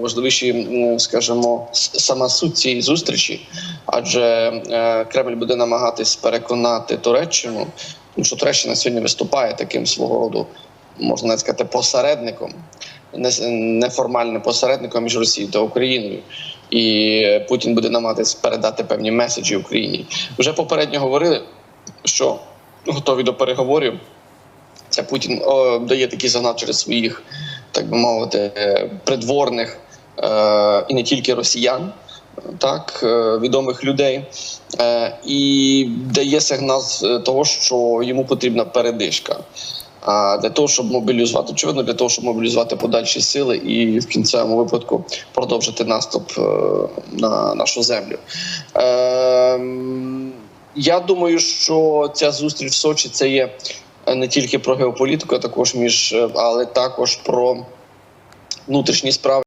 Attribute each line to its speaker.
Speaker 1: важливіші, скажімо, сама суть цієї зустрічі, адже е, Кремль буде намагатись переконати Туреччину, тому що Туреччина сьогодні виступає таким свого роду, можна сказати, посередником, неформальним посередником між Росією та Україною. І Путін буде намагатись передати певні меседжі Україні. Вже попередньо говорили, що готові до переговорів. Це Путін о, дає такий сигнал через своїх, так би мовити, е, придворних і не тільки росіян, так е, відомих людей, е, і дає сигнал е, того, що йому потрібна передишка. Для того, щоб мобілізувати, очевидно, для того, щоб мобілізувати подальші сили і в кінцевому випадку продовжити наступ е, на нашу землю. Ем, Я думаю, що ця зустріч в Сочі це є е, не тільки про геополітику, а також між, е, але також про внутрішні справи.